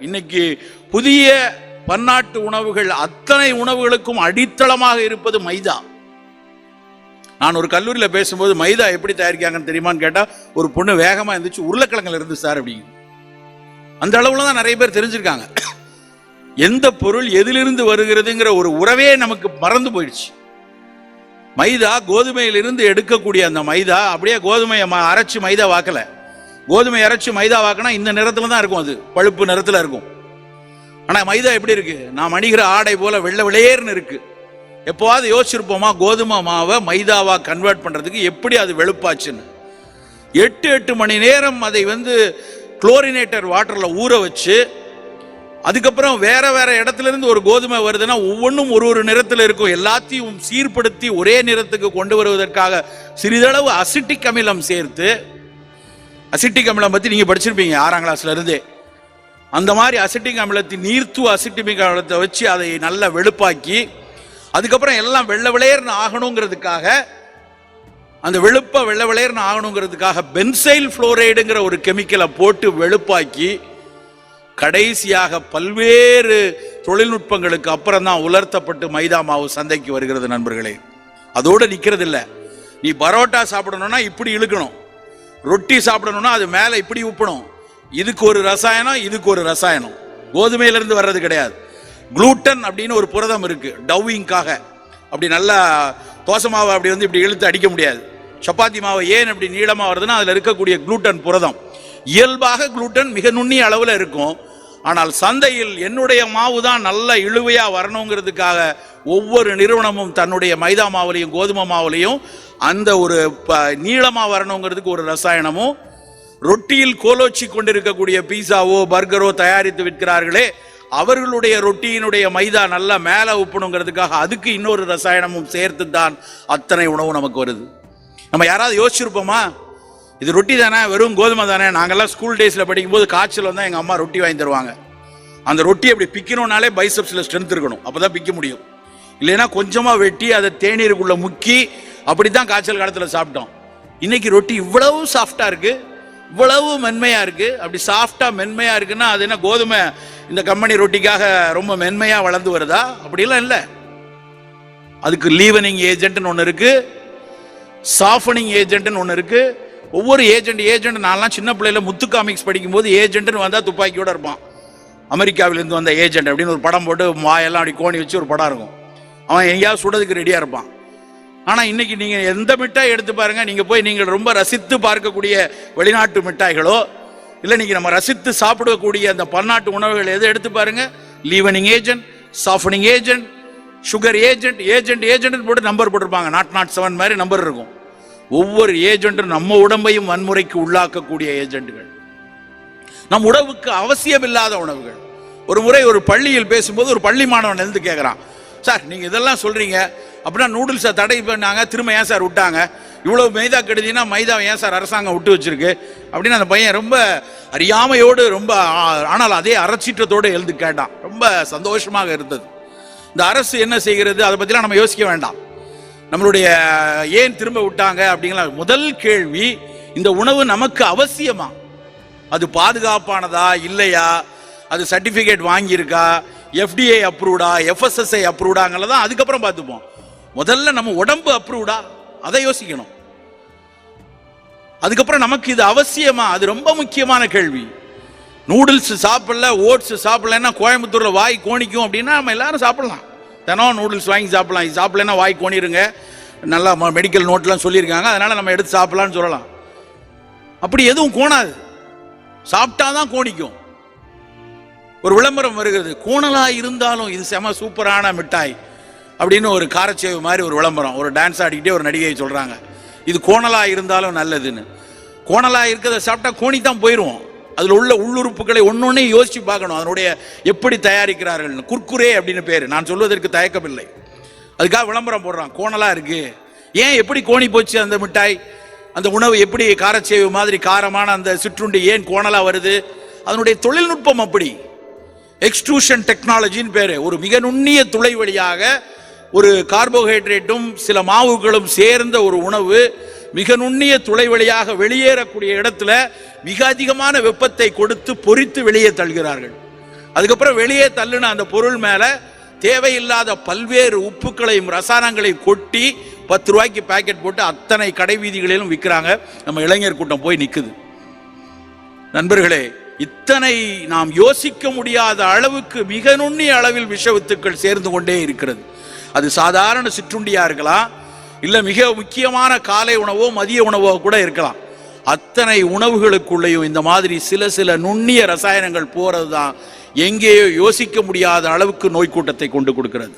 இன்னைக்கு புதிய பன்னாட்டு உணவுகள் அத்தனை உணவுகளுக்கும் அடித்தளமாக இருப்பது மைதா. நான் ஒரு கல்லூரியில் பேசும்போது மைதா எப்படி தயாரிக்காங்கன்னு தெரியுமான்னு கேட்டா ஒரு பொண்ணு வேகமா இருந்துச்சு உருளைக்கிழங்குல இருந்து சார் அப்படிங்குது. அந்த அளவுல தான் நிறைய பேர் தெரிஞ்சிருக்காங்க. எந்த பொருள் எதிலிருந்து வருகிறதுங்கிற ஒரு உறவே நமக்கு மறந்து போயிடுச்சு. மைதா கோதுமையிலிருந்து எடுக்கக்கூடிய அந்த மைதா அப்படியே கோதுமையை அரைச்சு மைதா வாக்கலை. கோதுமை இறைச்சி மைதா வாக்குனா இந்த நிறத்துல தான் இருக்கும் அது. பழுப்பு நிறத்துல இருக்கும். ஆனா மைதா எப்படி இருக்கு? நான் மணிகிற ஆடை போல வெள்ளை வெளியேர்னு இருக்கு. எப்போவாவது யோசிச்சிருப்போமா? கோதுமை மாவை மைதாவா கன்வெர்ட் பண்றதுக்கு எப்படி அது வெளுப்பாச்சுன்னு. எட்டு எட்டு மணி நேரம் அதை வந்து குளோரினேட்டர் வாட்டரில் ஊற வச்சு அதுக்கப்புறம் வேற வேற இடத்துல இருந்து ஒரு கோதுமை வருதுன்னா ஒவ்வொன்றும் ஒரு ஒரு நிறத்தில் இருக்கும். எல்லாத்தையும் சீர்படுத்தி ஒரே நிறத்துக்கு கொண்டு வருவதற்காக சிறிதளவு அசிட்டிக் அமிலம் சேர்த்து அசிட்டிக் அமிலம் பத்தி நீங்க படிச்சிருப்பீங்க ஆறாம் கிளாஸ்ல இருந்தே. அந்த மாதிரி அசிட்டிக் அமிலத்தை நீர்த்து அசிட்டிமிக் அமிலத்தை வச்சு அதை நல்லா வெளுப்பாக்கி அதுக்கப்புறம் எல்லாம் வெள்ள விளையர்னு ஆகணுங்கிறதுக்காக அந்த வெளுப்ப வெள்ளை விளையர்னு ஆகணுங்கிறதுக்காக பென்சைல் புளோரைடுங்கிற ஒரு கெமிக்கலை போட்டு வெளுப்பாக்கி கடைசியாக பல்வேறு தொழில்நுட்பங்களுக்கு அப்புறம் தான் உலர்த்தப்பட்டு மைதா மாவு சந்தைக்கு வருகிறது நண்பர்களே. அதோடு நிற்கிறதில்ல. நீ பரோட்டா சாப்பிடணும்னா இப்படி இழுக்கணும். ரொட்டி சாப்பிடணும்னா அது மேலே இப்படி உப்பணும். இதுக்கு ஒரு ரசாயனம் இதுக்கு ஒரு ரசாயனம். கோதுமையிலிருந்து வர்றது கிடையாது. குளூட்டன் அப்படின்னு ஒரு புரதம் இருக்கு டவ்விங்காக. அப்படி நல்லா தோசை மாவை அப்படி வந்து இப்படி இழுத்து அடிக்க முடியாது. சப்பாத்தி மாவை ஏன் அப்படி நீளமாக வருதுன்னா அதில் இருக்கக்கூடிய குளூட்டன் புரதம். இயல்பாக குளூட்டன் மிக நுண்ணிய அளவில் இருக்கும். ஆனால் சந்தையில் என்னுடைய மாவு தான் நல்ல இழுவையாக வரணுங்கிறதுக்காக ஒவ்வொரு நிறுவனமும் தன்னுடைய மைதா மாவுலையும் கோதுமை மாவுலையும் அந்த ஒரு ப- வரணுங்கிறதுக்கு ஒரு ரசாயனமும் ரொட்டியில் கோலோச்சி கொண்டிருக்கக்கூடிய பீஸாவோ பர்கரோ தயாரித்து விற்கிறார்களே அவர்களுடைய ரொட்டியினுடைய மைதா நல்லா மேலே உப்பணுங்கிறதுக்காக அதுக்கு இன்னொரு ரசாயனமும் சேர்த்து தான் அத்தனை உணவு நமக்கு வருது. நம்ம யாராவது யோசிச்சிருப்போமா? இது ரொட்டி தானே வெறும் கோதுமை தானே. நாங்கள்லாம் ஸ்கூல் டேஸில் படிக்கும்போது காய்ச்சல் வந்தால் எங்கள் அம்மா ரொட்டி வாங்கி தருவாங்க. அந்த ரொட்டி அப்படி பிக்கணும்னாலே பைசப்ஸில் ஸ்ட்ரென்த் இருக்கணும். அப்போ தான் பிக்க முடியும். இல்லைன்னா கொஞ்சமாக வெட்டி அதை தேநீருக்குள்ளே முக்கி அப்படி தான் காய்ச்சல் காலத்தில் சாப்பிட்டோம். இன்னைக்கு ரொட்டி இவ்வளவு சாஃப்டாக இருக்குது இவ்வளவு மென்மையாக இருக்குது அப்படி சாஃப்டாக மென்மையாக இருக்குன்னா அது என்ன கோதுமை இந்த கம்பெனி ரொட்டிக்காக ரொம்ப மென்மையாக வளர்ந்து வருதா? அப்படிலாம் இல்லை. அதுக்கு லீவனிங் ஏஜென்ட்னு ஒன்று இருக்குது சாஃபனிங் ஏஜென்ட்னு ஒன்று இருக்குது ஒவ்வொரு ஏஜென்ட் ஏஜென்ட் நான்லாம் சின்ன பிள்ளையில முத்து காமிக்ஸ் படிக்கும்போது ஏஜென்ட்னு வந்தால் துப்பாக்கியோட இருப்பான். அமெரிக்காவிலேருந்து வந்த ஏஜென்ட் அப்படின்னு ஒரு படம் போட்டு வாயெல்லாம் அப்படி கோணி வச்சு ஒரு படம் இருக்கும். அவன் எங்கேயாவது சுடதுக்கு ரெடியாக இருப்பான். ஆனால் இன்னைக்கு நீங்கள் எந்த மிட்டாய் எடுத்து பாருங்க நீங்கள் போய் நீங்கள் ரொம்ப ரசித்து பார்க்கக்கூடிய வெளிநாட்டு மிட்டாய்களோ இல்லை நீங்கள் நம்ம ரசித்து சாப்பிடக்கூடிய அந்த பன்னாட்டு உணவுகள் எதை எடுத்து பாருங்க? Leavening agent softening agent sugar agent agent agent போட்டு நம்பர் போட்டிருப்பாங்க. நாட் நாட் செவன் மாதிரி நம்பர் இருக்கும். ஒவ்வொரு ஏஜென்ட்டும் நம்ம உடம்பையும் வன்முறைக்கு உள்ளாக்கக்கூடிய ஏஜென்ட்கள் நம் உணவுக்கு அவசியமில்லாத உணவுகள். ஒரு முறை ஒரு பள்ளியில் பேசும்போது ஒரு பள்ளி மாணவன் எழுந்து கேட்குறான் சார் நீங்கள் இதெல்லாம் சொல்கிறீங்க அப்படின்னா நூடுல்ஸை தடை பண்ணாங்க திரும்ப ஏன் சார் விட்டாங்க? இவ்வளோ மைதா கெடுதினா மைதா ஏன் சார் அரசாங்கம் விட்டு வச்சிருக்கு? அப்படின்னு அந்த பையன் ரொம்ப அறியாமையோடு ரொம்ப ஆனால் அதே அறச்சீற்றத்தோடு எழுந்து கேட்டான். ரொம்ப சந்தோஷமாக இருந்தது. இந்த அரசு என்ன செய்கிறது? அதை பற்றிலாம் நம்ம யோசிக்க வேண்டாம். நம்மளுடைய ஏன் திரும்ப விட்டாங்க அப்படிங்கிற முதல் கேள்வி இந்த உணவு நமக்கு அவசியமா? அது பாதுகாப்பானதா? இல்லையா? அது சர்டிஃபிகேட் வாங்கியிருக்கா? எஃப்டிஏ அப்ரூவ்டா எஃப்எஸ்எஸ்ஐ அப்ரூவ்டாங்கிறத தான் அதுக்கப்புறம் பார்த்துப்போம். முதல்ல நம்ம உடம்பு அப்ரூவ்டா அதை யோசிக்கணும். அதுக்கப்புறம் நமக்கு இது அவசியமா? அது ரொம்ப முக்கியமான கேள்வி. நூடுல்ஸ் சாப்பிடல ஓட்ஸ் சாப்பிடலன்னா கோயம்புத்தூர்ல வாய் கோணிக்கும் அப்படின்னா நம்ம எல்லாரும் சாப்பிடலாம். தினம் நூடுல்ஸ் வாங்கி சாப்பிடலாம். இது சாப்பிடலன்னா வாய் கோணிருங்க. நல்லா மெடிக்கல் நோட்லாம் சொல்லியிருக்காங்க. அதனால் நம்ம எடுத்து சாப்பிடலாம்னு சொல்லலாம். அப்படி எதுவும் கோணாது. சாப்பிட்டா தான் கோணிக்கும். ஒரு விளம்பரம் வருகிறது. கோணலாக இருந்தாலும் இது செம சூப்பரான மிட்டாய் அப்படின்னு ஒரு காரச்சேவு மாதிரி ஒரு விளம்பரம். ஒரு டான்ஸ் ஆடிக்கிட்டே ஒரு நடிகை சொல்கிறாங்க இது கோணலாக இருந்தாலும் நல்லதுன்னு. கோணலாக இருக்கிறத சாப்பிட்டா கோணி தான் போயிடுவோம் அதில் உள்ள உள்ளுறுப்புகளை ஒன்னொன்னே யோசிச்சு பார்க்கணும். அதனுடைய எப்படி தயாரிக்கிறார்கள் குர்குரே அப்படின்னு பேர். நான் சொல்வதற்கு தயக்கமில்லை. அதுக்காக விளம்பரம் போடுறான். கோணலாக இருக்கு. ஏன் எப்படி கோணி போச்சு அந்த மிட்டாய்? அந்த உணவு எப்படி காரச்சேவு மாதிரி காரமான அந்த சிற்றுண்டி ஏன் கோணலா வருது? அதனுடைய தொழில்நுட்பம் அப்படி. எக்ஸ்ட்ரூஷன் டெக்னாலஜின்னு பேர். ஒரு மிக நுண்ணிய துளை வழியாக ஒரு கார்போஹைட்ரேட்டும் சில மாவுகளும் சேர்ந்த ஒரு உணவு மிக நுண்ணிய துளை வழியாக வெளியேறக்கூடிய இடத்துல மிக அதிகமான வெப்பத்தை கொடுத்து பொறித்து வெளியே தள்ளுகிறார்கள். அதுக்கப்புறம் வெளியே தள்ளுன அந்த பொருள் மேல தேவையில்லாத பல்வேறு உப்புக்களையும் ரசாயனங்களையும் கொட்டி பத்து ரூபாய்க்கு பாக்கெட் போட்டு அத்தனை கடை வீதிகளிலும் விற்கிறாங்க நம்ம இளைஞர் கூட்டம் போய் நிற்குது நண்பர்களே இத்தனை நாம் யோசிக்க முடியாத அளவுக்கு மிக நுண்ணிய அளவில் விஷவித்துக்கள் சேர்ந்து கொண்டே இருக்கிறது. அது சாதாரண சிற்றுண்டியா இருக்கலாம் இல்லை மிக முக்கியமான காலை உணவோ மதிய உணவோ கூட இருக்கலாம். அத்தனை உணவுகளுக்குள்ளேயும் இந்த மாதிரி சில சில நுண்ணிய ரசாயனங்கள் போகிறது தான் எங்கேயோ யோசிக்க முடியாத அளவுக்கு நோய் கூட்டத்தை கொண்டு கொடுக்கிறது.